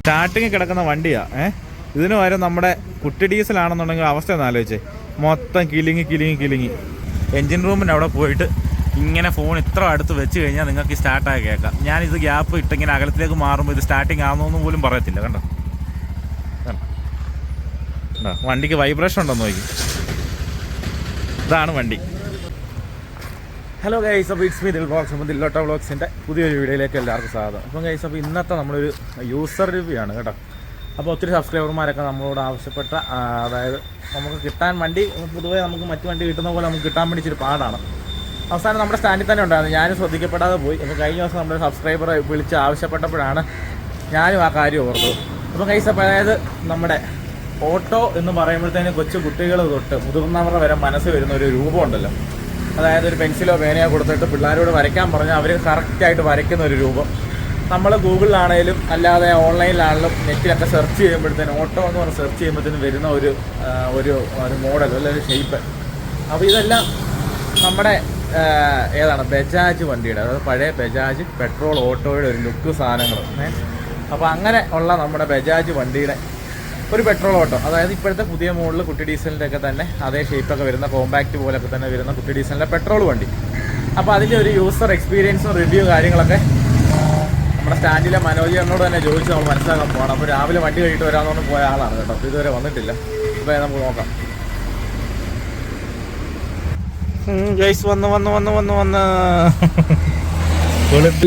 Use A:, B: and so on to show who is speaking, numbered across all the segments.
A: Starting കിടക്കുന്ന വണ്ടിയാ ഏഹ് ഇതിന് പകരം നമ്മുടെ കുട്ടി ഡീസലാണെന്നുണ്ടെങ്കിൽ അവസ്ഥ ഒന്ന് ആലോചിച്ചേ. മൊത്തം കിലിങ്ങി കിലിങ്ങി കിലിങ്ങി. എൻജിൻ റൂമിന്റെ അവിടെ പോയിട്ട് ഇങ്ങനെ ഫോൺ ഇത്ര അടുത്ത് വെച്ച് കഴിഞ്ഞാൽ നിങ്ങൾക്ക് സ്റ്റാർട്ടായി കേൾക്കാം. ഇത് ഗ്യാപ്പ് ഇട്ടിങ്ങനെ അകലത്തിലേക്ക് മാറുമ്പോൾ ഇത് സ്റ്റാർട്ടിങ് ആണെന്നൊന്നും പോലും പറയത്തില്ല കണ്ടോ? വണ്ടിക്ക് വൈബ്രേഷൻ ഉണ്ടോ നോക്കി. ഇതാണ് വണ്ടി. ഹലോ ഗൈസ് അപ്പോൾ ഇറ്റ്സ് മീ ദിൽ ബ്ലോഗ്സ് അപ്പോൾ ദില്ലോട്ട വ്ളോഗ്സിന്റെ പുതിയൊരു വീഡിയോയിലേക്ക് എല്ലാവർക്കും സ്വാഗതം. അപ്പം ഗൈസ് അപ്പോൾ ഇന്നത്തെ നമ്മളൊരു യൂസർ റിവ്യൂ ആണ് കേട്ടോ. അപ്പോൾ ഒത്തിരി സബ്സ്ക്രൈബർമാരൊക്കെ നമ്മളോട് ആവശ്യപ്പെട്ട അതായത് നമുക്ക് കിട്ടാൻ വണ്ടി പൊതുവേ നമുക്ക് മറ്റു വണ്ടി കിട്ടുന്ന പോലെ നമുക്ക് കിട്ടാൻ വേണ്ടി ഇച്ചിരി പാടാണ്. അവസാനം നമ്മുടെ സ്റ്റാൻഡിൽ തന്നെ ഉണ്ടായിരുന്നു. ഞാനും ശ്രദ്ധിക്കപ്പെടാതെ പോയി. അപ്പോൾ കഴിഞ്ഞ ദിവസം നമ്മുടെ സബ്സ്ക്രൈബറെ വിളിച്ച് ആവശ്യപ്പെട്ടപ്പോഴാണ് ഞാനും ആ കാര്യം ഓർത്തത്. അപ്പോൾ ഗൈസ് അപ്പോൾ അതായത് നമ്മുടെ ഓട്ടോ എന്ന് പറയുമ്പോഴത്തേന് കൊച്ചു കുട്ടികൾ തൊട്ട് മുതിർന്നവരുടെ വരെ മനസ്സ് വരുന്ന ഒരു രൂപമുണ്ടല്ലോ. അതായത് ഒരു പെൻസിലോ പേനയോ കൊടുത്തിട്ട് പിള്ളേരോട് വരയ്ക്കാൻ പറഞ്ഞാൽ അവർ കറക്റ്റായിട്ട് വരയ്ക്കുന്ന ഒരു രൂപം. നമ്മൾ ഗൂഗിളിലാണേലും അല്ലാതെ ഓൺലൈനിലാണെങ്കിലും നെറ്റിലൊക്കെ സെർച്ച് ചെയ്യുമ്പോഴത്തേനും ഓട്ടോ എന്ന് പറഞ്ഞ് സെർച്ച് ചെയ്യുമ്പോഴത്തേനും വരുന്ന ഒരു ഒരു ഒരു മോഡൽ അല്ലെങ്കിൽ ഒരു ഷേപ്പ് അപ്പോൾ ഇതെല്ലാം നമ്മുടെ ഏതാണ്? ബജാജ് വണ്ടിയുടെ അതായത് പഴയ ബജാജ് പെട്രോൾ ഓട്ടോയുടെ ഒരു ലുക്ക് സാധനങ്ങൾ അപ്പോൾ അങ്ങനെ ഉള്ള നമ്മുടെ ബജാജ് വണ്ടിയുടെ ഒരു പെട്രോൾ ഓട്ടോ. അതായത് ഇപ്പോഴത്തെ പുതിയ മോഡൽ കുട്ടി ഡീസലിന്റെ ഒക്കെ തന്നെ അതേ ഷേപ്പൊക്കെ വരുന്ന കോമ്പാക്റ്റ് പോലൊക്കെ തന്നെ വരുന്ന കുട്ടി ഡീസലിന്റെ പെട്രോൾ വണ്ടി. അപ്പോൾ അതിന്റെ ഒരു യൂസർ എക്സ്പീരിയൻസും റിവ്യൂ കാര്യങ്ങളൊക്കെ നമ്മുടെ സ്റ്റാൻഡിലെ മനോജ് എന്നോട് തന്നെ ചോദിച്ച് നമ്മൾ മനസ്സിലാക്കാൻ പോകണം അപ്പോൾ രാവിലെ വണ്ടി കഴിഞ്ഞിട്ട് വരാമെന്ന് പോയ ആളാണ് കേട്ടോ. അപ്പോൾ ഇതുവരെ വന്നിട്ടില്ല. അപ്പോൾ നമുക്ക് നോക്കാം. ഗൈസ് വന്ന് വന്ന് വന്ന് വന്ന് വന്ന്.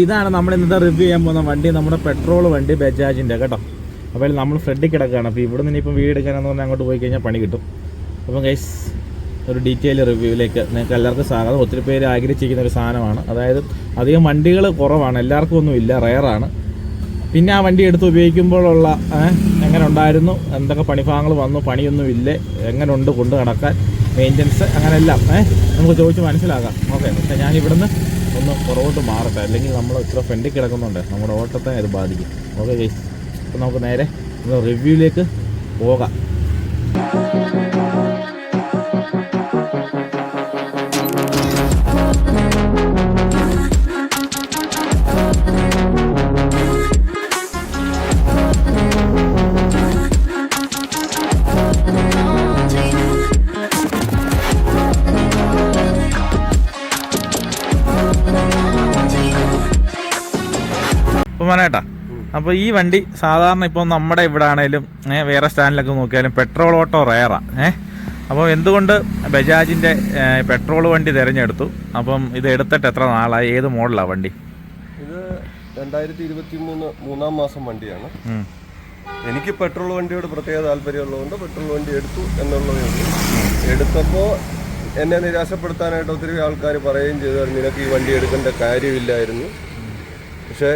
A: ഇതാണ് നമ്മൾ ഇന്നത്തെ റിവ്യൂ ചെയ്യാൻ പോകുന്ന വണ്ടി. നമ്മുടെ പെട്രോൾ വണ്ടി ബജാജിന്റെ കേട്ടോ. അപ്പോൾ നമ്മൾ ഫ്രണ്ടിൽ കിടക്കുകയാണ്. അപ്പോൾ ഇവിടെ നിന്ന് ഇപ്പം വീട് എടുക്കാനെന്ന് പറഞ്ഞാൽ അങ്ങോട്ട് പോയി കഴിഞ്ഞാൽ പണി കിട്ടും. അപ്പം ഗൈസ് ഒരു ഡീറ്റെയിൽ റിവ്യൂവിലേക്ക് നിങ്ങൾക്ക് എല്ലാവർക്കും സ്വാഗതം. ഒത്തിരി പേര് ആഗ്രഹിച്ചിരിക്കുന്ന ഒരു സാധനമാണ്. അതായത് അധികം വണ്ടികൾ കുറവാണ്. എല്ലാവർക്കും ഒന്നും ഇല്ല. റയറാണ് പിന്നെ ആ വണ്ടി എടുത്ത് ഉപയോഗിക്കുമ്പോഴുള്ള എങ്ങനെ ഉണ്ടായിരുന്നു? എന്തൊക്കെ പണിഭാഗങ്ങൾ വന്നു? പണിയൊന്നും ഇല്ലേ. എങ്ങനെ ഉണ്ട് കൊണ്ട് നടക്കാൻ? മെയിന്റനൻസ് അങ്ങനെ എല്ലാം ഏഹ് നമുക്ക് ചോദിച്ച് മനസ്സിലാക്കാം. ഓക്കെ പക്ഷേ ഞാൻ ഇവിടുന്ന് ഒന്ന് പുറകോട്ട് മാറട്ടെ. അല്ലെങ്കിൽ നമ്മൾ ഇത്ര ഫ്രണ്ടിൽ കിടക്കുന്നുണ്ട്. നമ്മുടെ ഓട്ടത്തെ ഇത് ബാധിക്കും. ഓക്കെ ഗൈസ് അപ്പോൾ നമുക്ക് നേരെ റിവ്യൂയിലേക്ക് പോകാം. അപ്പോൾ ഈ വണ്ടി സാധാരണ ഇപ്പോൾ നമ്മുടെ ഇവിടെ ആണെങ്കിലും വേറെ സ്റ്റാൻഡിലൊക്കെ നോക്കിയാലും പെട്രോൾ ഓട്ടോ റയറാ ഏഹ് അപ്പോൾ എന്തുകൊണ്ട് ബജാജിന്റെ പെട്രോൾ വണ്ടി തിരഞ്ഞെടുത്തു? അപ്പം ഇത് എടുത്തിട്ട് എത്ര നാളായി? ഏത് മോഡലാണ് വണ്ടി?
B: ഇത് രണ്ടായിരത്തി ഇരുപത്തി മൂന്ന് മൂന്നാം മാസം വണ്ടിയാണ്. എനിക്ക് പെട്രോൾ വണ്ടിയോട് പ്രത്യേക താല്പര്യമുള്ളതുകൊണ്ട് പെട്രോൾ വണ്ടി എടുത്തു എന്നുള്ളതേ ഉള്ളൂ. എടുത്തപ്പോൾ എന്നെ നിരാശപ്പെടുത്താനായിട്ട് ഒത്തിരി ആൾക്കാർ പറയുകയും ചെയ്തു നിനക്ക് ഈ വണ്ടി എടുക്കേണ്ട കാര്യമില്ലായിരുന്നു. പക്ഷേ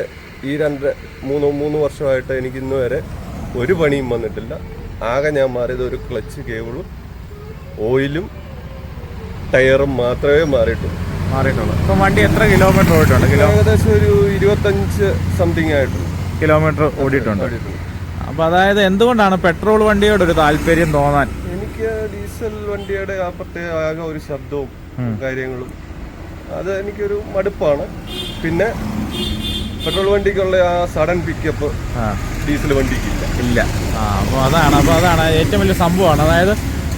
B: ഈ രണ്ട് മൂന്ന് മൂന്ന് വർഷമായിട്ട് എനിക്ക് ഇന്ന് വരെ ഒരു പണിയും വന്നിട്ടില്ല. ആകെ ഞാൻ മാറിയത് ഒരു ക്ലച്ച് കേബിളും ഓയിലും ടയറും മാത്രമേ മാറിയിട്ടുള്ളൂ.
A: മാറിയിട്ടുള്ളൂ. അപ്പം വണ്ടി എത്ര കിലോമീറ്റർ ഓടിയിട്ടുണ്ട്? കിലോ
B: ഏകദേശം ഒരു ഇരുപത്തഞ്ച് സംതിങ് ആയിട്ടുള്ളൂ.
A: കിലോമീറ്റർ ഓടിയിട്ടുണ്ട്. അപ്പൊ അതായത് എന്തുകൊണ്ടാണ് പെട്രോൾ വണ്ടിയോട് ഒരു താല്പര്യം തോന്നാൻ?
B: എനിക്ക് ഡീസൽ വണ്ടിയുടെ ആ പ്രത്യേക ആകെ ഒരു ശബ്ദവും കാര്യങ്ങളും അത് എനിക്കൊരു മടുപ്പാണ്. പിന്നെ പെട്രോൾ വണ്ടിക്കുള്ള ആ സഡൻ പിക്കപ്പ് ഡീസൽ വണ്ടിക്ക്
A: ഇല്ല. ആ അപ്പോൾ അതാണ് അപ്പോൾ അതാണ് ഏറ്റവും വലിയ സംഭവമാണ്. അതായത്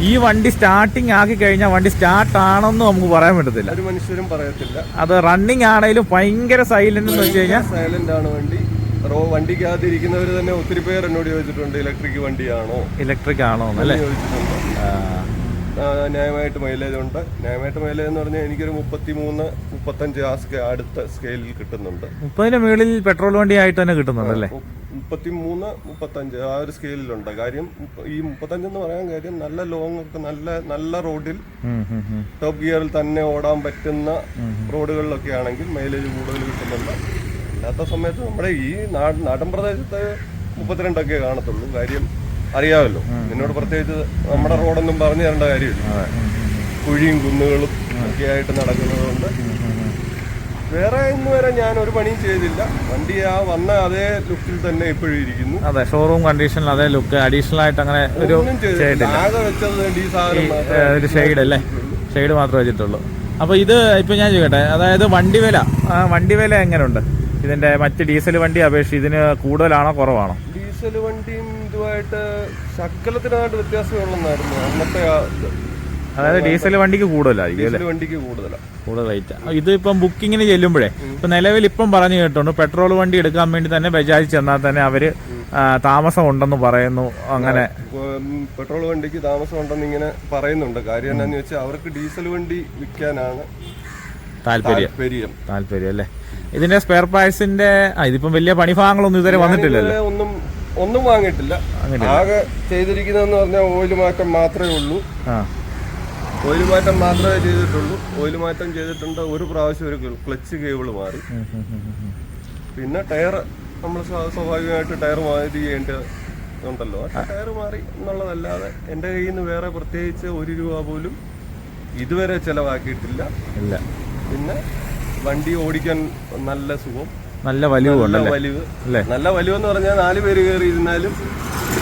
A: ഈ വണ്ടി സ്റ്റാർട്ടിങ് ആക്കി കഴിഞ്ഞാൽ വണ്ടി സ്റ്റാർട്ട് ആണെന്ന് നമുക്ക് പറയാൻ പറ്റത്തില്ല.
B: ഒരു മനുഷ്യരും പറയത്തില്ല.
A: അത് റണ്ണിങ് ആണെങ്കിലും ഭയങ്കര സൈലന്റ് എന്ന് വെച്ച് കഴിഞ്ഞാൽ
B: സൈലന്റ് ആണ് വണ്ടി. റോ വണ്ടിക്കകത്ത് ഇരിക്കുന്നവർ തന്നെ ഒത്തിരി പേർ എന്നോട് ചോദിച്ചിട്ടുണ്ട് ഇലക്ട്രിക് വണ്ടിയാണോ?
A: ഇലക്ട്രിക് ആണോ എന്നല്ലേ
B: ചോദിച്ചിട്ടുണ്ടോ. ന്യായമായിട്ട് മൈലേജ് ഉണ്ട്. ന്യായമായിട്ട് മൈലേജ് എന്ന് പറഞ്ഞാൽ എനിക്കൊരു മുപ്പത്തി മൂന്ന് മുപ്പത്തഞ്ച് ആ സ്കെ അടുത്ത സ്കെയിലിൽ കിട്ടുന്നുണ്ട്.
A: മുപ്പതിന് മുകളിൽ പെട്രോൾ വണ്ടി ആയിട്ട് തന്നെ കിട്ടുന്നുണ്ടല്ലേ
B: മുപ്പത്തി മൂന്ന് മുപ്പത്തഞ്ച് ആ ഒരു സ്കെയിലുണ്ട് കാര്യം ഈ മുപ്പത്തഞ്ച് എന്ന് പറയാൻ കാര്യം നല്ല ലോങ് ഒക്കെ നല്ല നല്ല റോഡിൽ. ടോപ്പ് ഗിയറിൽ തന്നെ ഓടാൻ പറ്റുന്ന റോഡുകളിലൊക്കെ ആണെങ്കിൽ മൈലേജ് കൂടുതൽ കിട്ടുന്നുണ്ട്. അല്ലാത്ത സമയത്ത് നമ്മുടെ ഈ നാട് നാടൻ പ്രദേശത്ത് മുപ്പത്തിരണ്ടൊക്കെ കാണത്തുള്ളൂ. കാര്യം അറിയാമല്ലോ. നിന്നോട് പ്രത്യേകിച്ച് നമ്മുടെ റോഡൊന്നും പറഞ്ഞു തരേണ്ട കാര്യമില്ല. കുഴിയും കുന്നുകളും ഒക്കെ ആയിട്ട് നടക്കുന്നതുകൊണ്ട് വേറെ ഇന്ന് വരെ ഞാൻ ഒരു പണിയും ചെയ്തില്ല. വണ്ടി ആ വന്ന അതേ ലുക്കിൽ തന്നെ ഇപ്പോഴും ഇരിക്കുന്നു.
A: അതെ ഷോറൂം കണ്ടീഷനിൽ അതേ ലുക്ക് അഡീഷണൽ ആയിട്ട് അങ്ങനെ ഒരു
B: ആകെ വെച്ചത്
A: ഒരു ഷെയ്ഡ് അല്ലേ? ഷെയ്ഡ് മാത്രമേ വെച്ചിട്ടുള്ളൂ. അപ്പോൾ ഇത് ഇപ്പൊ ഞാൻ ചോദിക്കട്ടെ അതായത് വണ്ടി വില ആ, വണ്ടി വില എങ്ങനെയുണ്ട് ഇതിന്റെ മറ്റ് ഡീസൽ വണ്ടി അപേക്ഷിച്ച് ഇതിന് കൂടുതലാണോ കുറവാണോ?
B: ഡീസൽ വണ്ടിയും ഇതുമായിട്ട് ശക്കലത്തിനായിട്ട് വ്യത്യാസമുള്ളതായിരുന്നു അന്നത്തെ
A: അതായത് ഡീസൽ വണ്ടിക്ക് കൂടുതലായിരിക്കും
B: കൂടുതലാണ്
A: കൂടുതൽ റേറ്റ്. ഇത് ഇപ്പം ബുക്കിങ്ങിന് ചെല്ലുമ്പോഴേ ഇപ്പൊ നിലവിൽ ഇപ്പം പറഞ്ഞു കേട്ടോണ്ട് പെട്രോൾ വണ്ടി എടുക്കാൻ വേണ്ടി തന്നെ ബജാജ് ചെന്നാൽ തന്നെ അവർ താമസം ഉണ്ടെന്ന് പറയുന്നു അങ്ങനെ.
B: പെട്രോൾ വണ്ടിക്ക് താമസം ഉണ്ടെന്ന് ഇങ്ങനെ പറയുന്നുണ്ട്. കാര്യം എന്താന്ന് വെച്ചാൽ അവർക്ക് ഡീസൽ വണ്ടി വിൽക്കാനാണ്
A: താല്പര്യം.
B: താല്പര്യം.
A: അല്ലേ? ഇതിന്റെ സ്പെയർ പാർട്സിന്റെ ഇതിപ്പം വലിയ പണിഭാഗങ്ങളൊന്നും ഇതുവരെ വന്നിട്ടില്ലല്ലോ.
B: ഒന്നും ഒന്നും വാങ്ങിയിട്ടില്ല. ആകെ ചെയ്തിരിക്കുന്നതെന്ന് പറഞ്ഞാൽ ഓയിൽ മാറ്റം മാത്രമേ ഉള്ളൂ. ഓയിൽ മാറ്റം മാത്രമേ ചെയ്തിട്ടുള്ളൂ. ഓയിൽ മാറ്റം ചെയ്തിട്ടുണ്ട്. ഒരു പ്രാവശ്യം ഒരു ക്ലച്ച് കേബിൾ മാറി. പിന്നെ ടയർ നമ്മൾ സ്വാഭാവികമായിട്ട് ടയർ മാറി ഉണ്ടല്ലോ. ടയർ മാറി എന്നുള്ളതല്ലാതെ എന്റെ കയ്യിൽ നിന്ന് വേറെ പ്രത്യേകിച്ച് ഒരു രൂപ പോലും ഇതുവരെ ചിലവാക്കിയിട്ടില്ല.
A: ഇല്ല.
B: പിന്നെ വണ്ടി ഓടിക്കാൻ നല്ല സുഖം.
A: നല്ല വലിവ്
B: നല്ല വലിവ്. എന്ന് പറഞ്ഞാൽ നാല് പേര് കയറി ഇരുന്നാലും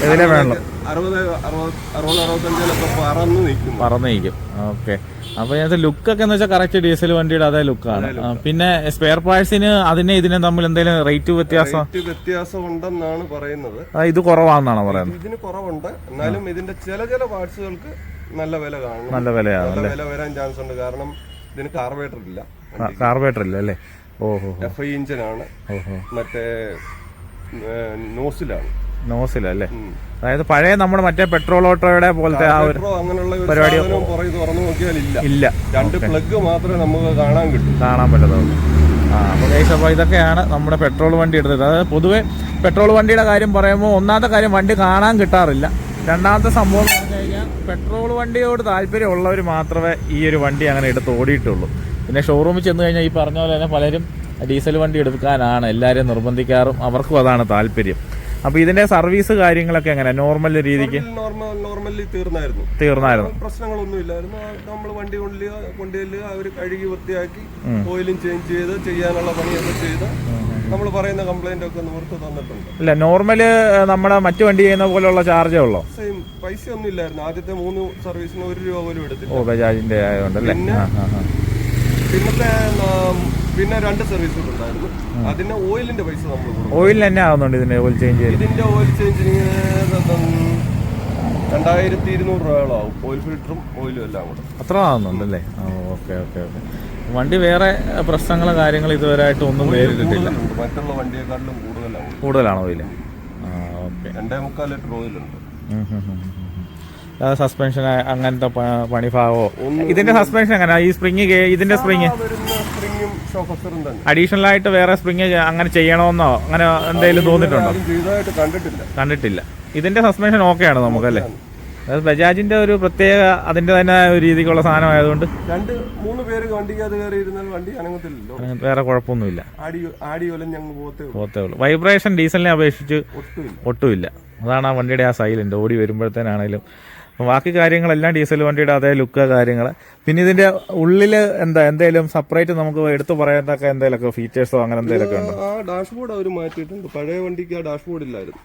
A: ഇതിലെ വേണം?
B: അറുപത് അറുപത് അറുപത് അറുപത്തഞ്ചിലൊക്കെ പറന്ന് നിൽക്കും.
A: പറന്ന് നിൽക്കും. ഓക്കെ. അപ്പൊ ഇതിനകത്ത് ലുക്കൊക്കെ എന്ന് വെച്ചാൽ കറക്റ്റ് ഡീസൽ വണ്ടിയുടെ അതേ ലുക്കാണ് പിന്നെ സ്പെയർ പാർട്സിന് അതിനെ ഇതിനെ തമ്മിൽ എന്തെങ്കിലും റേറ്റ് വ്യത്യാസം?
B: വ്യത്യാസം ഉണ്ടെന്നാണ് പറയുന്നത്.
A: ഇത് കുറവാണെന്നാണ് പറയുന്നത്.
B: ഇതിന് കുറവുണ്ട്. എന്നാലും ഇതിന്റെ ചില ചില പാർട്സുകൾക്ക് നല്ല വില കാണും.
A: നല്ല വിലയാണ്
B: വില വരാൻ ചാൻസ് ഉണ്ട്. കാരണം ഇതിന് കാർബേറ്റർ ഇല്ല.
A: കാർബേറ്റർ ഇല്ല അല്ലേ?
B: എഫ് ഐ എഞ്ചിനാണ്.
A: ഓഹോ.
B: മറ്റേ നോസിലാണ്.
A: നോസിലല്ലേ? അതായത് പഴയ നമ്മുടെ മറ്റേ പെട്രോൾ ഓട്ടോയുടെ പോലത്തെ ആ ഒരു
B: പരിപാടി തുറന്നു നോക്കിയാൽ ഇല്ല.
A: ഇല്ല.
B: രണ്ട് പ്ലഗ് മാത്രമേ നമുക്ക് കാണാൻ കിട്ടൂ.
A: കാണാൻ പറ്റത്തുള്ളൂ. ആ അപ്പോൾ ഗൈസ് അപ്പോൾ ഇതൊക്കെയാണ് നമ്മുടെ പെട്രോൾ വണ്ടി എടുത്തത്. അതായത് പൊതുവെ പെട്രോൾ വണ്ടിയുടെ കാര്യം പറയുമ്പോൾ ഒന്നാമത്തെ കാര്യം വണ്ടി കാണാൻ കിട്ടാറില്ല. രണ്ടാമത്തെ സംഭവം എന്ന് പറഞ്ഞു കഴിഞ്ഞാൽ പെട്രോൾ വണ്ടിയോട് താല്പര്യമുള്ളവർ മാത്രമേ ഈ ഒരു വണ്ടി അങ്ങനെ എടുത്ത് ഓടിയിട്ടുള്ളൂ. പിന്നെ ഷോറൂമിൽ ചെന്ന് കഴിഞ്ഞാൽ ഈ പറഞ്ഞ പോലെ തന്നെ പലരും ഡീസൽ വണ്ടി എടുക്കാനാണ്. എല്ലാവരും നിർബന്ധിക്കാറും. അവർക്കും അതാണ് താല്പര്യം. അപ്പൊ ഇതിന്റെ സർവീസ് കാര്യങ്ങളൊക്കെ എങ്ങനെ? നോർമൽ രീതിക്ക്?
B: നോർമലി തീർന്നായിരുന്നു.
A: തീർന്നായിരുന്നു.
B: പ്രശ്നങ്ങളൊന്നും ഇല്ലായിരുന്നു. നമ്മൾ വണ്ടി കൊണ്ടുപോയി കൊണ്ടുപോയി അവർ കഴുകി വൃത്തിയാക്കി ഓയിലും ചേഞ്ച് ചെയ്ത് ചെയ്യാനുള്ള പണിയൊക്കെ ചെയ്ത് നമ്മൾ പറയുന്ന കംപ്ലൈന്റ് ഒക്കെ നിവർത്ത് തന്നിട്ടുണ്ട്.
A: ഇല്ല നോർമൽ നമ്മുടെ മറ്റു വണ്ടി ചെയ്യുന്ന പോലെയുള്ള ചാർജേ ഉള്ളൂ?
B: സെയിം പൈസ ഒന്നും ഇല്ലായിരുന്നു. ആദ്യത്തെ മൂന്ന് സർവീസിന് ഒരു രൂപ പോലും എടുത്തില്ല.
A: ഓ ബജാജിന്റെ ആയതുകൊണ്ടല്ലേ ആ ആ ആ.
B: പിന്നത്തെ പിന്നെ രണ്ട് സർവീസുകൾ ഉണ്ടായിരുന്നു. അതിന്റെ ഓയിലിന്റെ പൈസ നമ്മൾ
A: ഓയിൽ തന്നെ ആവുന്നുണ്ട് ഇതിന്റെ ഓയിൽ ചേഞ്ച്
B: ഇതിന്റെ ഓയിൽ ചേഞ്ചിങ് രണ്ടായിരത്തി ഇരുന്നൂറ് രൂപയോളം ആവും ഓയിൽ ഫിൽറ്ററും ഓയിലും എല്ലാം കൂടെ.
A: അത്ര ആവുന്നുണ്ടല്ലേ? ഓക്കെ ഓക്കെ ഓക്കെ വണ്ടി വേറെ പ്രശ്നങ്ങളോ കാര്യങ്ങളോ ഇതുവരെ ആയിട്ട് ഒന്നും നേരിട്ടിട്ടില്ല
B: മറ്റുള്ള വണ്ടിയെക്കാട്ടിലും കൂടുതലാണ്
A: കൂടുതലാണോ ഇല്ല ആ ഓക്കെ
B: രണ്ടേ മുക്കാൽ ലിറ്റർ ഓയിലുണ്ട്
A: സസ്പെൻഷൻ അങ്ങനത്തെ പണിഭാഗമോ? ഇതിന്റെ സസ്പെൻഷൻ എങ്ങനെയാ ഈ സ്പ്രിങ് ഇതിന്റെ സ്പ്രിങ് അഡീഷണൽ ആയിട്ട് വേറെ സ്പ്രിങ് അങ്ങനെ ചെയ്യണമെന്നോ അങ്ങനെ എന്തെങ്കിലും തോന്നിയിട്ടുണ്ടോ
B: ആരും കണ്ടിട്ടില്ല.
A: ഇതിന്റെ സസ്പെൻഷൻ ഓക്കെയാണ് നമുക്കല്ലേ അതായത് ബജാജിന്റെ ഒരു പ്രത്യേക അതിന്റെ തന്നെ ഒരു രീതിക്കുള്ള സാധനമായതുകൊണ്ട്
B: രണ്ട് മൂന്ന് പേര് വണ്ടിക്കകത്ത് കയറി ഇരുന്നാൽ വണ്ടി അനങ്ങത്തില്ലല്ലോ.
A: വേറെ കുഴപ്പമൊന്നുമില്ല. പോത്തേ ഉള്ളൂ. വൈബ്രേഷൻ ഡീസലിനെ അപേക്ഷിച്ച്
B: ഒട്ടുമില്ല.
A: അതാണ് ആ വണ്ടിയുടെ ആ സൈലന്റ് ഓടി വരുമ്പോഴത്തേനാണേലും അപ്പം ബാക്കി കാര്യങ്ങളെല്ലാം ഡീസൽ വണ്ടിയുടെ അതേ ലുക്ക് കാര്യങ്ങൾ പിന്നെ ഇതിന്റെ ഉള്ളിൽ എന്താ എന്തെങ്കിലും സെപ്പറേറ്റ് നമുക്ക് എടുത്തു പറയാനൊക്കെ എന്തെങ്കിലുമൊക്കെ ഫീച്ചേഴ്സോ അങ്ങനെ എന്തെങ്കിലുമൊക്കെ ഉണ്ടോ?
B: ആ ഡാഷ്ബോർഡ് അവർ മാറ്റിയിട്ടുണ്ട്. പഴയ വണ്ടിക്ക് ആ ഡാഷ്ബോർഡ് ഇല്ലായിരുന്നു.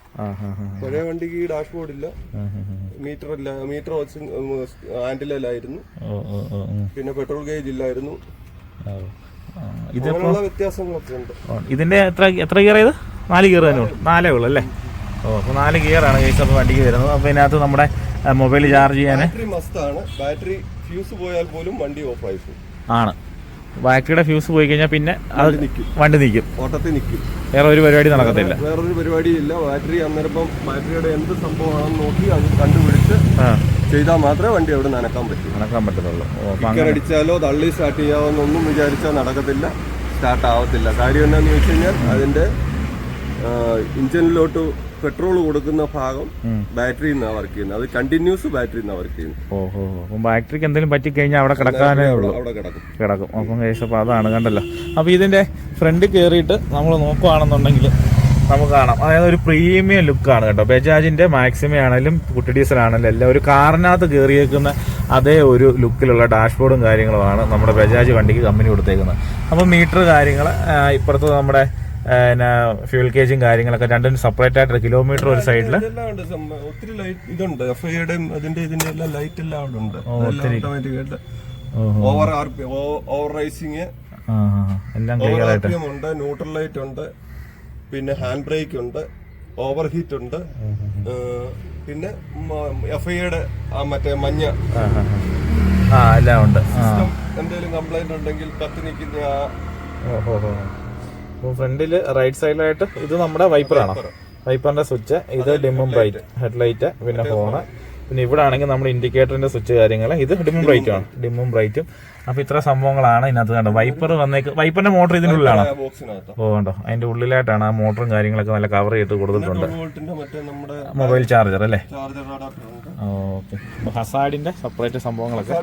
B: പഴയ വണ്ടിക്ക് ഈ ഡാഷ്ബോർഡ് ഇല്ല. മീറ്റർ ഇല്ല മീറ്റർ ഹാൻഡിലായിരുന്നു
A: ഓ ഉം.
B: പിന്നെ പെട്രോൾ ഗേജ് ഇല്ലായിരുന്നു.
A: ആ,
B: വ്യത്യാസങ്ങളൊക്കെ ഉണ്ട്.
A: ഇതിന്റെ എത്ര എത്ര ഗിയർ ചെയ്ത് നാല് ഗിയർ തന്നെ നാലേ ഉള്ളൂ അല്ലേ? ഓ അപ്പോൾ നാല് ഗിയറാണ് ഗൈസ് അപ്പോൾ വണ്ടിക്ക് വരുന്നത്. അപ്പോൾ ഇതിനകത്ത് നമ്മുടെ മൊബൈൽ ചാർജ് ചെയ്യാൻ.
B: ബാറ്ററി മസ്താണ് ബാറ്ററി ഫ്യൂസ് പോയാൽ പോലും വണ്ടി ഓഫ് ആയി പോകും
A: ആണ്. ബാറ്ററിയുടെ ഫ്യൂസ് പോയി കഴിഞ്ഞാൽ പിന്നെ അത് വണ്ടി നിൽക്കും
B: ഓട്ടത്തിൽ നിൽക്കും
A: വേറെ ഒരു പരിപാടി നടക്കത്തില്ല.
B: വേറൊരു പരിപാടിയില്ല ബാറ്ററി അന്നേരം ബാറ്ററിയുടെ എന്ത് സംഭവമാണെന്ന് നോക്കി അത് കണ്ടുപിടിച്ച് ചെയ്താൽ മാത്രമേ വണ്ടി അവിടെ നനക്കാൻ പറ്റൂ.
A: നടക്കാൻ പറ്റത്തുള്ളൂ.
B: അടിച്ചാലോ തള്ളി സ്റ്റാർട്ട് ചെയ്യാമെന്നൊന്നും വിചാരിച്ചാൽ നടക്കത്തില്ല. സ്റ്റാർട്ട് ആവത്തില്ല. കാര്യം എന്താണെന്ന് വെച്ച് കഴിഞ്ഞാൽ അതിന്റെ ഇഞ്ചിനിലോട്ട് പെട്രോൾ കൊടുക്കുന്ന ഭാഗം ബാറ്ററിയിൽ നിന്നാണ് വർക്ക് ചെയ്യുന്നത് അത് കണ്ടിന്യൂസ് ബാറ്ററിയിൽ നിന്നാണ് വർക്ക് ചെയ്യുന്നത്
A: ഓഹോ. അപ്പം ബാറ്ററിക്ക് എന്തെങ്കിലും പറ്റിക്കഴിഞ്ഞാൽ അവിടെ കിടക്കാനേ ഉള്ളൂ.
B: അവിടെ കിടക്കും.
A: കിടക്കും. അപ്പം കേസപ്പം അതാണ് കണ്ടല്ലോ. അപ്പോൾ ഇതിന്റെ ഫ്രണ്ട് കയറിയിട്ട് നമ്മൾ നോക്കുകയാണെന്നുണ്ടെങ്കിൽ നമുക്ക് കാണാം. അതായത് ഒരു പ്രീമിയം ലുക്കാണ് കേട്ടോ. ബജാജിന്റെ മാക്സിമം ആണെങ്കിലും കുട്ടി ഡീസൽ ആണെങ്കിലും എല്ലാം ഒരു കാറിനകത്ത് കയറിയേക്കുന്ന അതേ ഒരു ലുക്കിലുള്ള ഡാഷ്ബോർഡും കാര്യങ്ങളുമാണ് നമ്മുടെ ബജാജ് വണ്ടിക്ക് കമ്പനി കൊടുത്തേക്കുന്നത്. അപ്പം മീറ്റർ കാര്യങ്ങൾ ഇപ്പുറത്ത് നമ്മുടെ പിന്നെ ഫ്യൂൽ കേജും കാര്യങ്ങളൊക്കെ രണ്ടും സെപ്പറേറ്റ് ആയിട്ട് കിലോമീറ്റർ ഒരു സൈഡിൽ
B: ഇതെല്ലാം ഉണ്ട് സം- ഒത്തിരി ലൈറ്റ് ഇതുണ്ട്. എഫ് ഐയുടെയും അതിന്റെ ഇതിന്റെ എല്ലാം ലൈറ്റ് എല്ലാം അവിടെ ഉണ്ട്. ഓട്ടോമാറ്റിക് ആയിട്ട് over R P over rising
A: എല്ലാം
B: ഓവർ
A: ക്ലിയർ
B: ആർ
A: ആയിട്ട്
B: പി എം ഉണ്ട് ന്യൂട്രൽ ലൈറ്റ് ഉണ്ട് പിന്നെ ഹാൻഡ് ബ്രേക്ക് ഉണ്ട് ഓവർ ഹീറ്റ് ഉണ്ട് പിന്നെ എഫ് ഐയുടെ മറ്റേ മഞ്ഞ
A: ആ, എല്ലാം ഉണ്ട്.
B: എന്തെങ്കിലും കംപ്ലൈന്റ് ഉണ്ടെങ്കിൽ കത്തി നിൽക്കുന്ന
A: അപ്പോൾ ഫ്രണ്ടിൽ റൈറ്റ് സൈഡിലായിട്ട് ഇത് നമ്മുടെ വൈപ്പറാണ് വൈപ്പറിന്റെ സ്വിച്ച് ഇത് ഡിമും ബ്രൈറ്റ് ഹെഡ്ലൈറ്റ് പിന്നെ ഹോണ് പിന്നെ ഇവിടെ ആണെങ്കിൽ നമ്മുടെ ഇൻഡിക്കേറ്ററിന്റെ സ്വിച്ച് കാര്യങ്ങൾ ഇത് ഡിമും ബ്രൈറ്റും ആണ്. ഡിമും ബ്രൈറ്റും അപ്പൊ ഇത്ര സംഭവങ്ങളാണ് ഇതിനകത്ത് കണ്ടത്. വൈപ്പർ വന്നേക്ക് വൈപ്പറിന്റെ മോട്ടർ ഇതിനുള്ളിലാണോ
B: ഉള്ളിലാണ്?
A: ഓ കണ്ടോ അതിന്റെ ഉള്ളിലായിട്ടാണ് ആ മോട്ടറും കാര്യങ്ങളൊക്കെ നല്ല കവർ ചെയ്ത് കൊടുത്തിട്ടുണ്ട്. മൊബൈൽ ചാർജർ അല്ലേ? ഓക്കെ. ഹസാഡിന്റെ സെപ്പറേറ്റ് സംഭവങ്ങളൊക്കെ.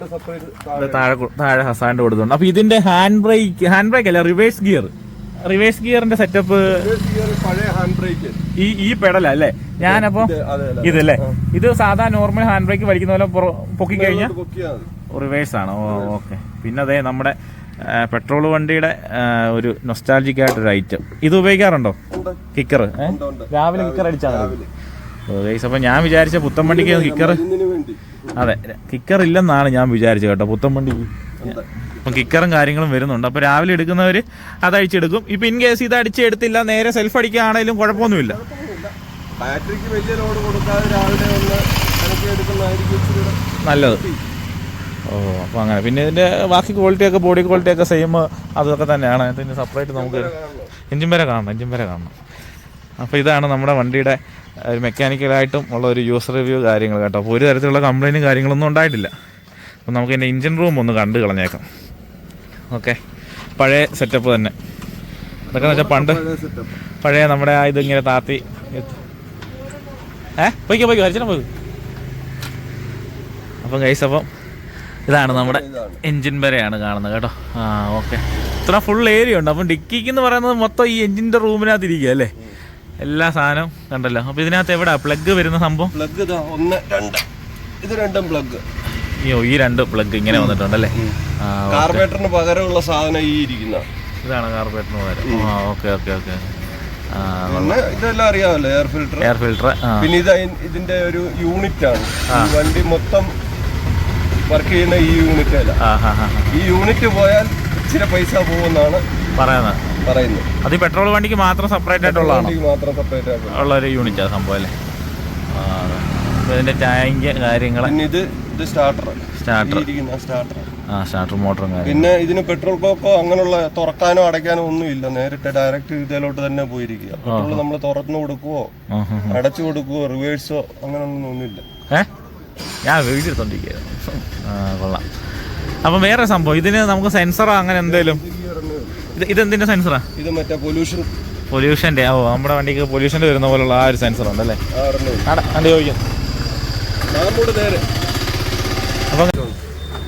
A: താഴെ താഴെ ഹസാഡിന്റെ കൊടുത്തിട്ടുണ്ട്. അപ്പൊ ഇതിന്റെ ഹാൻഡ് ബ്രേക്ക് ഹാൻഡ് ബ്രേക്ക് അല്ല റിവേഴ്സ് ഗിയർ റിവേഴ്സ് ഗിയറിന്റെ സെറ്റപ്പ് ഈ ഈ പെടല അല്ലേ? ഞാനപ്പോ ഇതല്ലേ ഇത് സാധാ നോർമൽ ഹാൻഡ് ബ്രേക്ക് വലിക്കുന്ന പോലെ പൊക്കി കഴിഞ്ഞാൽ റിവേഴ്സ് ആണ്. ഓക്കെ. പിന്നെ അതേ നമ്മുടെ പെട്രോൾ വണ്ടിയുടെ ഒരു നൊസ്റ്റാൾജിക് ആയിട്ടൊരു ഐറ്റം ഇത് ഉപയോഗിക്കാറുണ്ടോ? കിക്കർ. രാവിലെ കിക്കർ അടിച്ചാൽ
B: റിവേഴ്സ്
A: ഓ ഗൈസ് അപ്പൊ ഞാൻ വിചാരിച്ച പുത്തൻ വണ്ടിക്ക് കിക്കർ അതെ കിക്കർ ഇല്ലെന്നാണ് ഞാൻ വിചാരിച്ചത് കേട്ടോ. പുത്തൻ വണ്ടിക്ക്. അപ്പം കിക്കറും കാര്യങ്ങളും വരുന്നുണ്ട്. അപ്പോൾ രാവിലെ എടുക്കുന്നവർ അത് അടിച്ചെടുക്കും ഇപ്പം ഇൻ കേസ് ഇത് അടിച്ചെടുത്തില്ല നേരെ സെൽഫ് അടിക്കുകയാണെങ്കിലും കുഴപ്പമൊന്നുമില്ല.
B: ബാറ്ററിക്ക് വലിയ ലോഡ് കൊടുക്കാതെ രാവിലെ ഒന്ന് കണക്കി എടുക്കുന്നതായിരിക്കും ഇച്ചിരി
A: നല്ലത്. ഓ അപ്പോൾ അങ്ങനെ. പിന്നെ ഇതിന്റെ ബാക്കി ക്വാളിറ്റി ഒക്കെ ബോഡി ക്വാളിറ്റി ഒക്കെ സെയിം അതൊക്കെ തന്നെയാണ്. ഇതിന് സെപ്പറേറ്റ് നമുക്ക് എഞ്ചിൻ വരെ കാണണം. എഞ്ചിൻ വരെ കാണണം അപ്പോൾ ഇതാണ് നമ്മുടെ വണ്ടിയുടെ ഒരു മെക്കാനിക്കലായിട്ടും ഉള്ള ഒരു യൂസർ റിവ്യൂ കാര്യങ്ങൾ കേട്ടോ. അപ്പോൾ ഒരു തരത്തിലുള്ള കംപ്ലൈന്റും കാര്യങ്ങളൊന്നും ഉണ്ടായിട്ടില്ല. അപ്പോൾ നമുക്ക് ഇതിന്റെ എഞ്ചിൻ റൂം ഒന്ന് കണ്ടു കളഞ്ഞേക്കാം. ഓക്കെ. പഴയ സെറ്റപ്പ് തന്നെ. അതൊക്കെ എന്ന് വെച്ചാൽ പണ്ട്
B: പഴയ
A: നമ്മുടെ ആ ഇതിങ്ങനെ താത്തി ഏ? പോയിക്കോ പോയിക്കോ ഹരിച്ചനം പോയി. അപ്പം കൈസ് അപ്പം ഇതാണ് നമ്മുടെ. എൻജിൻ വരെയാണ് കാണുന്നത് കേട്ടോ. ആ ഓക്കെ. ഇത്ര ഫുൾ ഏരിയ ഉണ്ട്. അപ്പം ഡിക്കിക്ക് എന്ന് പറയുന്നത് മൊത്തം ഈ എൻജിന്റെ റൂമിനകത്ത് ഇരിക്കുക അല്ലേ? എല്ലാ സാധനവും കണ്ടല്ലോ. അപ്പോൾ ഇതിനകത്ത് എവിടെയാണ് പ്ലഗ് വരുന്ന സംഭവം?
B: പ്ലഗ് ഒന്ന് രണ്ട്. ഇത് രണ്ടും പ്ലഗ്
A: ഈ രണ്ട് പ്ലഗ് ഇങ്ങനെ വന്നിട്ടുണ്ട് അല്ലേ
B: കാർബേറ്ററിന് പകരമുള്ള സാധനം ഈ ഇരിക്കുന്ന.
A: ഇതാണ് കാർബേറ്ററിന് പകരം. ആ ഓക്കെ ഓക്കെ ഓക്കെ
B: ഇതെല്ലാം അറിയാമല്ലോ എയർ ഫിൽട്ടർ
A: എയർ ഫിൽട്ടർ
B: പിന്നെ ഇത് ഇതിന്റെ ഒരു യൂണിറ്റ് ആണ്. വണ്ടി മൊത്തം വർക്ക് ചെയ്യുന്ന ഈ യൂണിറ്റ് അല്ല. ഈ യൂണിറ്റ് പോയാൽ ഇച്ചിരി പൈസ പോകുമെന്നാണ്
A: പറയുന്നത്.
B: പറയുന്നത്.
A: അത് പെട്രോൾ വണ്ടിക്ക് മാത്രം സെപ്പറേറ്റ് ആയിട്ടുള്ളതാണ്?
B: മാത്രം സെപ്പറേറ്റ് ആക്കും
A: ഉള്ള ഒരു യൂണിറ്റ് ആ സംഭവം അല്ലേ? ഇതിന്റെ ടാങ്ക് കാര്യങ്ങൾ
B: പിന്നെ ഇത് ഇത് സ്റ്റാർട്ടർ
A: സ്റ്റാർട്ടർ
B: സ്റ്റാർട്ടർ
A: ആ സ്റ്റാർട്ടർ മോട്ടറും
B: പിന്നെ ഇതിന് പെട്രോൾ പമ്പോ അങ്ങനെയുള്ള തുറക്കാനോ അടയ്ക്കാനോ ഒന്നും ഇല്ല നേരിട്ട് ഡയറക്റ്റ് ഇതിലോട്ട് തന്നെ പോയിരിക്കുക. പെട്രോൾ നമ്മൾ തുറന്നു കൊടുക്കുവോ. അടച്ചു കൊടുക്കുവോ റിവേഴ്സോ അങ്ങനെയൊന്നും ഒന്നുമില്ല.
A: ഞാൻ വീഡിയോ എടുത്തോണ്ടിരിക്കുകയായിരുന്നു ആ കൊള്ളാം. അപ്പം വേറെ സംഭവം. ഇതിന് നമുക്ക് സെൻസറോ അങ്ങനെ എന്തേലും? ഇത് ഇതെന്തിന്റെ സെൻസറാ
B: ഇത് മറ്റേ പൊല്യൂഷൻ
A: പൊല്യൂഷന്റെ ഓ നമ്മുടെ വണ്ടിക്ക് പൊല്യൂഷന്റെ വരുന്ന പോലുള്ള ആ ഒരു സെൻസർ ഉണ്ടല്ലേ? ചോദിക്കാം.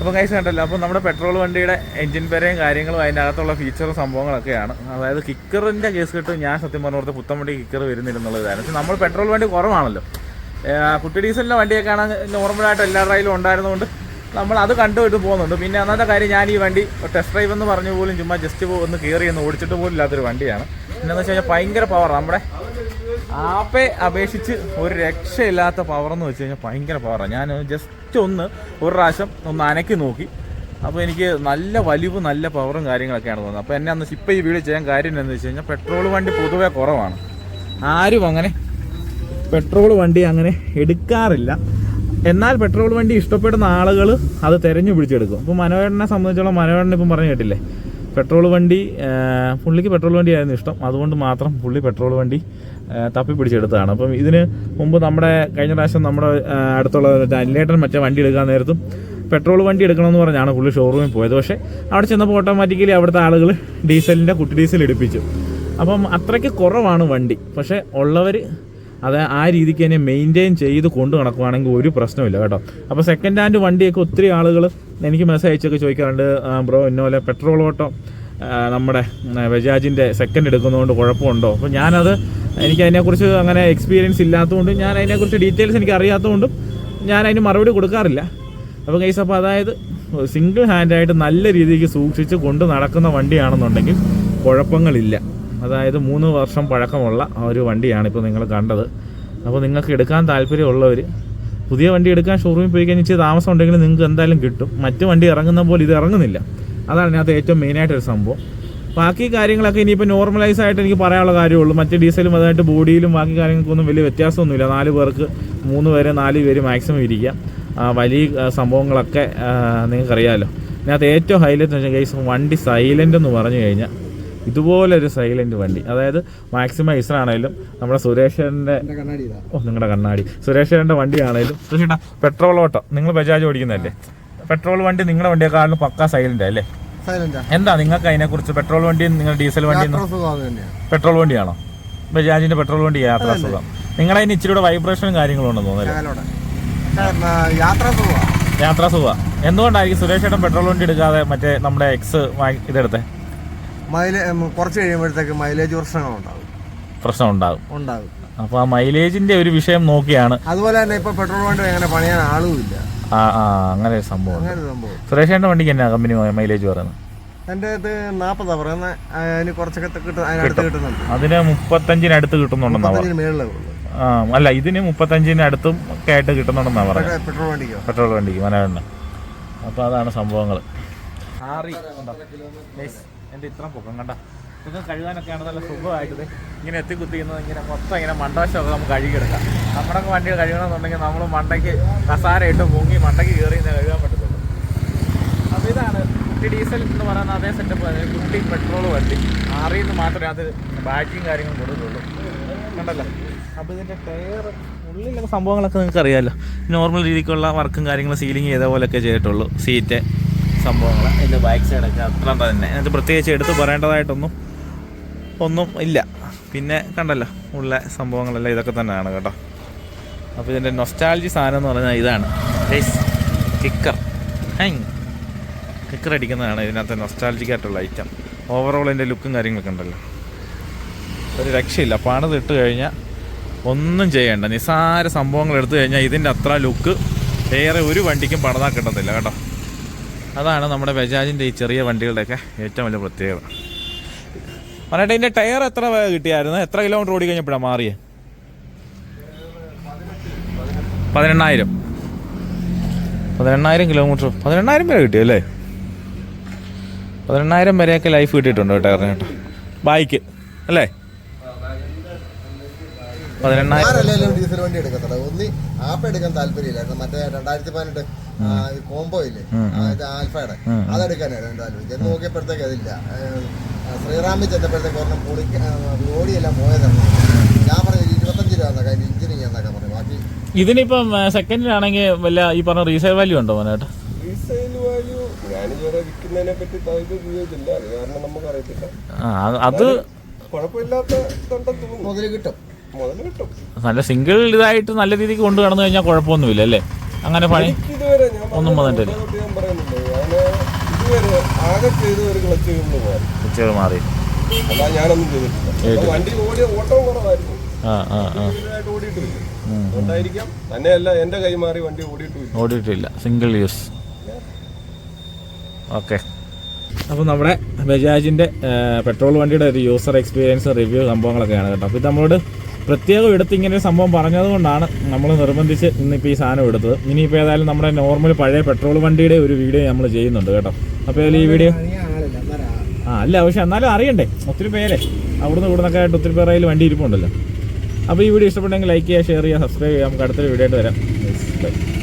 A: അപ്പോൾ കൈസ് കണ്ടല്ലോ അപ്പോൾ നമ്മുടെ പെട്രോൾ വണ്ടിയുടെ എഞ്ചിൻ പേരയും കാര്യങ്ങളും അതിന്റെ അകത്തുള്ള ഫീച്ചറും സംഭവങ്ങളൊക്കെയാണ്. അതായത് കിക്കറിന്റെ കേസ് കിട്ടും. ഞാൻ സത്യം പറഞ്ഞ പുറത്ത് പുത്തൻ വണ്ടി കിക്കർ വരുന്നില്ല എന്നുള്ളതാണ് പക്ഷേ നമ്മൾ പെട്രോൾ വണ്ടി കുറവാണല്ലോ. കുട്ടി ഡീസലിന്റെ വണ്ടിയൊക്കെ ആണ് നോർമലായിട്ട് എല്ലാ ഡ്രൈവിലും ഉണ്ടായിരുന്നതുകൊണ്ട് നമ്മൾ അത് കണ്ടുപോയിട്ട് പോകുന്നുണ്ട്. പിന്നെ അന്നത്തെ കാര്യം ഞാൻ ഈ വണ്ടി ടെസ്റ്റ് ഡ്രൈവ് എന്ന് പറഞ്ഞു പോലും ചുമ്മാ ജസ്റ്റ് ഒന്ന് കയറി ഒന്ന് ഓടിച്ചിട്ട് പോലും ഇല്ലാത്തൊരു വണ്ടിയാണ്. പിന്നെന്ന് വെച്ച് കഴിഞ്ഞാൽ ഭയങ്കര പവർ നമ്മുടെ ആപ്പെ അപേക്ഷിച്ച് ഒരു രക്ഷയില്ലാത്ത പവർ എന്ന് വെച്ച് കഴിഞ്ഞാൽ ഭയങ്കര പവറാണ് ഞാൻ ജസ്റ്റ് ഒന്ന് ഒരു പ്രാവശ്യം ഒന്ന് അനക്കി നോക്കി. അപ്പോൾ എനിക്ക് നല്ല വലിവ് നല്ല പവറും കാര്യങ്ങളൊക്കെയാണ് തോന്നുന്നത്. അപ്പോൾ എന്നെ അന്ന് ഇപ്പം ഈ വീഡിയോ ചെയ്യാൻ കാര്യം എന്താണെന്ന് വെച്ച് കഴിഞ്ഞാൽ പെട്രോൾ വണ്ടി പൊതുവെ കുറവാണ്. ആരും അങ്ങനെ പെട്രോൾ വണ്ടി അങ്ങനെ എടുക്കാറില്ല. എന്നാൽ പെട്രോൾ വണ്ടി ഇഷ്ടപ്പെടുന്ന ആളുകൾ അത് തിരഞ്ഞു പിടിച്ചെടുക്കും. അപ്പോൾ മനോഹരനെ സംബന്ധിച്ചോളം മനോഹരൻ ഇപ്പം പറഞ്ഞു കേട്ടില്ലേ? പെട്രോൾ വണ്ടി പുള്ളിക്ക് പെട്രോൾ വണ്ടിയായിരുന്നു ഇഷ്ടം. അതുകൊണ്ട് മാത്രം പുള്ളി പെട്രോൾ വണ്ടി തപ്പി പിടിച്ചെടുത്തതാണ്. അപ്പം ഇതിന് മുമ്പ് നമ്മുടെ കഴിഞ്ഞ പ്രാവശ്യം നമ്മുടെ അടുത്തുള്ള അനിലേട്ടൻ മറ്റേ വണ്ടി എടുക്കാൻ നേരത്തും പെട്രോൾ വണ്ടി എടുക്കണമെന്ന് പറഞ്ഞാണ് പുള്ളി ഷോറൂമിൽ പോയത്. പക്ഷേ അവിടെ ചെന്നപ്പോൾ ഓട്ടോമാറ്റിക്കലി അവിടുത്തെ ആളുകൾ ഡീസലിന്റെ കുട്ടി ഡീസൽ എടുപ്പിച്ചു അപ്പം അത്രയ്ക്ക് കുറവാണ് വണ്ടി. പക്ഷേ ഉള്ളവർ അത് ആ രീതിക്ക് തന്നെ മെയിന്റെയിൻ ചെയ്ത് കൊണ്ടു നടക്കുവാണെങ്കിൽ ഒരു പ്രശ്നമില്ല കേട്ടോ. അപ്പോൾ സെക്കൻഡ് ഹാൻഡ് വണ്ടിയൊക്കെ ഒത്തിരി ആളുകൾ എനിക്ക് മെസ്സേജ് അയച്ചൊക്കെ ചോദിക്കാറുണ്ട് ബ്രോ ഇന്നോലെ പെട്രോൾ ഓട്ടോ നമ്മുടെ ബജാജിന്റെ സെക്കൻഡ് എടുക്കുന്നതുകൊണ്ട് കുഴപ്പമുണ്ടോ? അപ്പോൾ ഞാനത് എനിക്ക് അതിനെക്കുറിച്ച് അങ്ങനെ എക്സ്പീരിയൻസ് ഇല്ലാത്തതുകൊണ്ടും ഞാൻ അതിനെക്കുറിച്ച് ഡീറ്റെയിൽസ് എനിക്ക് അറിയാത്തതുകൊണ്ടും ഞാൻ അതിന് മറുപടി കൊടുക്കാറില്ല. അപ്പോൾ കേസ് അപ്പോൾ അതായത് സിംഗിൾ ഹാൻഡായിട്ട് നല്ല രീതിക്ക് സൂക്ഷിച്ച് കൊണ്ട് നടക്കുന്ന വണ്ടിയാണെന്നുണ്ടെങ്കിൽ കുഴപ്പങ്ങളില്ല. അതായത് മൂന്ന് വർഷം പഴക്കമുള്ള ഒരു വണ്ടിയാണ് ഇപ്പോൾ നിങ്ങൾ കണ്ടത്. അപ്പോൾ നിങ്ങൾക്ക് എടുക്കാൻ താല്പര്യമുള്ളവർ പുതിയ വണ്ടി എടുക്കാൻ ഷോറൂമിൽ പോയി കഴിഞ്ഞാൽ ഇച്ചിരി താമസം ഉണ്ടെങ്കിൽ നിങ്ങൾക്ക് എന്തായാലും കിട്ടും. മറ്റ് വണ്ടി ഇറങ്ങുന്ന പോലെ ഇത് ഇറങ്ങുന്നില്ല. അതാണ് ഇതിനകത്ത് ഏറ്റവും മെയിനായിട്ടൊരു സംഭവം. ബാക്കി കാര്യങ്ങളൊക്കെ ഇനിയിപ്പോൾ നോർമലൈസ് ആയിട്ട് എനിക്ക് പറയാനുള്ള കാര്യമുള്ളൂ. മറ്റ് ഡീസലും അതായിട്ട് ബോഡിയിലും ബാക്കി കാര്യങ്ങൾക്കൊന്നും വലിയ വ്യത്യാസമൊന്നുമില്ല. നാല് പേർക്ക് മൂന്ന് പേര് നാല് പേര് മാക്സിമം ഇരിക്കാം. വലിയ സംഭവങ്ങളൊക്കെ നിങ്ങൾക്കറിയാമല്ലോ ഇതിനകത്ത് ഏറ്റവും ഹൈലൈറ്റ് എന്ന് വെച്ചാൽ കേസ് വണ്ടി സൈലന്റ് എന്ന് പറഞ്ഞു കഴിഞ്ഞാൽ ഇതുപോലൊരു സൈലന്റ് വണ്ടി. അതായത് മാക്സിമം ഐസറാണേലും നമ്മുടെ സുരേഷന്റെ ഓ നിങ്ങളുടെ കണ്ണാടി. സുരേഷന്റെ വണ്ടിയാണേലും സുരേഷേട്ടാ പെട്രോൾ ഓട്ടോ നിങ്ങൾ ബജാജ് ഓടിക്കുന്നതല്ലേ? പെട്രോൾ വണ്ടി നിങ്ങളുടെ വണ്ടിയെക്കാളും പക്കാ സൈലന്റ് അല്ലേ? എന്താ നിങ്ങൾക്ക് അതിനെക്കുറിച്ച് പെട്രോൾ വണ്ടി നിങ്ങൾ ഡീസൽ
C: വണ്ടി
A: പെട്രോൾ വണ്ടിയാണോ? ബജാജിന്റെ പെട്രോൾ വണ്ടി യാത്ര സുഖം. നിങ്ങളെ അതിന് ഇച്ചിരി കൂടെ വൈബ്രേഷനും കാര്യങ്ങളും ഉണ്ടെന്ന് തോന്നുന്നു
C: യാത്രാ
A: സുഖ എന്തുകൊണ്ടായിരിക്കും സുരേഷ് ഏട്ടൻ പെട്രോൾ വണ്ടി എടുക്കാതെ മറ്റേ നമ്മുടെ എക്സ് ഇതെടുത്തെ?
C: കുറച്ച് കഴിയുമ്പോഴത്തേക്ക് മൈലേജ് പ്രശ്നങ്ങളുണ്ടാവും
A: പ്രശ്നം ഉണ്ടാകും.
C: ഉണ്ടാവും
A: അപ്പോൾ ആ മൈലേജിന്റെ ഒരു വിഷയം നോക്കിയാണ്.
C: അതുപോലെ തന്നെ ഇപ്പൊ പെട്രോൾ വണ്ടി അങ്ങനെ പണിയാൻ ആളുമില്ല.
A: ആ ആ അങ്ങനെ ഒരു സംഭവം
C: അങ്ങനെ ഒരു സംഭവം
A: സുരേഷ് ഏട്ടന്റെ വണ്ടിക്ക് എന്നാ കമ്പനി മൈലേജ് പറയുന്നത്?
C: എന്റെ ഇത് നാൽപ്പതാ പറയുന്നത്. അതിന് കുറച്ചൊക്കെ കിട്ടും. അതിനടുത്ത് കിട്ടുന്നുണ്ട്.
A: അതിന് മുപ്പത്തഞ്ചിനടുത്ത് കിട്ടുന്നുണ്ടെന്നാ പറഞ്ഞത്
C: മുപ്പത്തഞ്ചിന് മേളിലേ ഉള്ളൂ.
A: ആ അല്ല ഇതിന് മുപ്പത്തഞ്ചിന് അടുത്തും ഒക്കെ ആയിട്ട് കിട്ടുന്നുണ്ടെന്നാ
C: പറയുന്നത്. പെട്രോൾ വണ്ടിക്കോ?
A: പെട്രോൾ വണ്ടിക്ക് മനോഹരണ്ണ അപ്പോൾ അതാണ് സംഭവങ്ങൾ ആറി. എന്റെ ഇത്ര പൊക്കം കണ്ട? ഇതൊക്കെ കഴുകാനൊക്കെയാണ് നല്ല സുഖമായിട്ട് ഇങ്ങനെ എത്തിക്കുത്തിക്കുന്നത് ഇങ്ങനെ മൊത്തം ഇങ്ങനെ മണ്ടവശമൊക്കെ നമുക്ക് കഴുകിയെടുക്കാം. നമ്മുടെ വണ്ടി കഴുകണമെന്നുണ്ടെങ്കിൽ നമ്മൾ മണ്ടയ്ക്ക് കസാര ഇട്ട് മുങ്ങി മണ്ടയ്ക്ക് കയറി കഴുകാൻ പറ്റത്തുള്ളൂ. അപ്പോൾ ഇതാണ് കുട്ടി ഡീസൽ എന്ന് പറയുന്ന അതേ സെറ്റപ്പ് തന്നെ കുട്ടി പെട്രോൾ വണ്ടി. ആറിൽ നിന്ന് മാത്രമേ അത് ബാറ്റിങ് കാര്യങ്ങളും കൊടുക്കുള്ളൂ. കണ്ടല്ലോ? അപ്പോൾ ഇതിന്റെ ടയർ ഉള്ളിലൊക്കെ സംഭവങ്ങളൊക്കെ നിങ്ങൾക്ക് അറിയാമല്ലോ നോർമൽ രീതിക്കുള്ള വർക്കും കാര്യങ്ങളും സീലിംഗ് ചെയ്ത ചെയ്തിട്ടുള്ളൂ. സീറ്റ് സംഭവങ്ങൾ ഇതിന്റെ ബാക്ക് സൈഡൊക്കെ അത്ര തന്നെ. അതിനകത്ത് പ്രത്യേകിച്ച് എടുത്ത് പറയേണ്ടതായിട്ടൊന്നും ഒന്നും ഇല്ല. പിന്നെ കണ്ടല്ലോ ഉള്ള സംഭവങ്ങളെല്ലാം ഇതൊക്കെ തന്നെയാണ് കേട്ടോ. അപ്പോൾ ഇതിന്റെ നൊസ്റ്റാൾജി സാധനം എന്ന് പറഞ്ഞാൽ ഇതാണ്. കിക്കർ ഹാങ് കിക്കർ അടിക്കുന്നതാണ് ഇതിനകത്ത് നൊസ്റ്റാൾജിക്കായിട്ടുള്ള ഐറ്റം ഓവറോൾ ഇതിന്റെ ലുക്കും കാര്യങ്ങളൊക്കെ ഉണ്ടല്ലോ. ഒരു രക്ഷയില്ല. പണിത് ഇട്ട് കഴിഞ്ഞാൽ ഒന്നും ചെയ്യണ്ട. നിസ്സാര സംഭവങ്ങൾ എടുത്തു കഴിഞ്ഞാൽ ഇതിന്റെ അത്ര ലുക്ക് വേറെ ഒരു വണ്ടിക്കും പണിതാൽ കിട്ടത്തില്ല കേട്ടോ. അതാണ് നമ്മുടെ ബജാജിന്റെ ഈ ചെറിയ വണ്ടികളുടെയൊക്കെ ഏറ്റവും വലിയ പ്രത്യേകത. പറഞ്ഞിട്ട് ഇതിന്റെ ടയർ എത്ര കിട്ടിയായിരുന്നു? എത്ര കിലോമീറ്റർ ഓടി കഴിഞ്ഞപ്പോഴാണ് മാറിയേ? പതിനെണ്ണായിരം. പതിനെണ്ണായിരം കിലോമീറ്റർ. പതിനെണ്ണായിരം വരെ കിട്ടിയല്ലേ പതിനെണ്ണായിരം വരെയൊക്കെ ലൈഫ് കിട്ടിയിട്ടുണ്ട് ടയറിന് കേട്ടോ. ബൈക്ക് അല്ലേ? പതിനെണ്ണായിരം.
C: ഡീസൽ വണ്ടി എടുക്കത്തുള്ളൂ. ഒന്നി ആപ്പ് എടുക്കാൻ താല്പര്യമില്ലായിരുന്നു മറ്റേ രണ്ടായിരത്തി പതിനെട്ട് കോംബോ ഇല്ലേ? ആൽഫയുടെ അതെടുക്കാനായിരുന്നു താല്പര്യം നോക്കിയപ്പോഴത്തേക്ക് അതില്ല. ശ്രീറാമിൽ ചെന്നപ്പോഴത്തേക്ക് ഒരെണ്ണം പൊളിക്ക ഓടിയെല്ലാം പോയതാണ്. ഞാൻ പറഞ്ഞു ഇരുപത്തഞ്ച് രൂപ എന്നൊക്കെ അതിന്റെ ഇഞ്ചിനിങ് എന്നൊക്കെ പറഞ്ഞു. ബാക്കി
A: ഇതിനിപ്പം സെക്കൻഡിലാണെങ്കിൽ വല്ല ഈ പറഞ്ഞ റീസെയിൽ വാല്യൂ ഉണ്ടോ മോനായിട്ട്
B: റീസെയിൽ വാല്യൂ ഞാനിതുവരെ വിൽക്കുന്നതിനെ പറ്റി ഇത് ഉപയോഗിച്ചില്ല അത് കാരണം നമുക്കറിയത്തില്ല
A: ആ അത്
B: കുഴപ്പമില്ലാത്ത
C: മുതൽ കിട്ടും.
B: മുതൽ കിട്ടും.
A: നല്ല സിംഗിൾ ഇതായിട്ട് നല്ല രീതിക്ക് കൊണ്ടു കടന്നു കഴിഞ്ഞാൽ കുഴപ്പമൊന്നുമില്ല അല്ലേ? അങ്ങനെ പണി
B: ഇതുവരെ ഞാൻ
A: ഒന്നും വന്നിട്ടില്ല.
B: ഞാൻ ഇതുവരെ ആകെ ചെയ്ത ഒരു ക്ലച്ച് മാറി
A: ഉച്ചകൾ മാറി.
B: ഞാനൊന്നും ചെയ്തിട്ടില്ല. വണ്ടി ഓടിയ കുറവായിരുന്നു.
A: ആ ആ ആ.
B: ഓടിയിട്ടില്ല. അതുകൊണ്ടായിരിക്കാം തന്നെയല്ല എന്റെ കൈമാറി വണ്ടി ഓടിയിട്ടില്ല.
A: ഓടിയിട്ടില്ല. സിംഗിൾ യൂസ് ഓക്കെ അപ്പോൾ നമ്മുടെ ബജാജിന്റെ പെട്രോൾ വണ്ടിയുടെ ഒരു യൂസർ എക്സ്പീരിയൻസ് റിവ്യൂ സംഭവങ്ങളൊക്കെയാണ് കേട്ടോ. അപ്പോൾ ഇത് നമ്മളോട് പ്രത്യേകം എടുത്ത് ഇങ്ങനെ ഒരു സംഭവം പറഞ്ഞതുകൊണ്ടാണ് നമ്മൾ നിർബന്ധിച്ച് ഇന്നിപ്പോൾ ഈ സാധനം എടുത്തത്. ഇനിയിപ്പോൾ ഏതായാലും നമ്മുടെ നോർമൽ പഴയ പെട്രോൾ വണ്ടിയുടെ ഒരു വീഡിയോ നമ്മൾ ചെയ്യുന്നുണ്ട് കേട്ടോ. അപ്പോൾ ഈ വീഡിയോ അല്ല പക്ഷെ എന്നാലും അറിയണ്ടേ? ഒത്തിരി പേരെ അവിടുന്ന് ഇവിടുന്നൊക്കെ ആയിട്ട് ഒത്തിരി പേരെ വണ്ടി ഇരിപ്പുണ്ടല്ലോ. അപ്പോൾ ഈ വീഡിയോ ഇഷ്ടപ്പെട്ടെങ്കിൽ ലൈക്ക് ചെയ്യുക ഷെയർ ചെയ്യുക സബ്സ്ക്രൈബ് ചെയ്യുക. നമുക്ക് അടുത്തൊരു വീഡിയോ ആയിട്ട് വരാം. ബൈ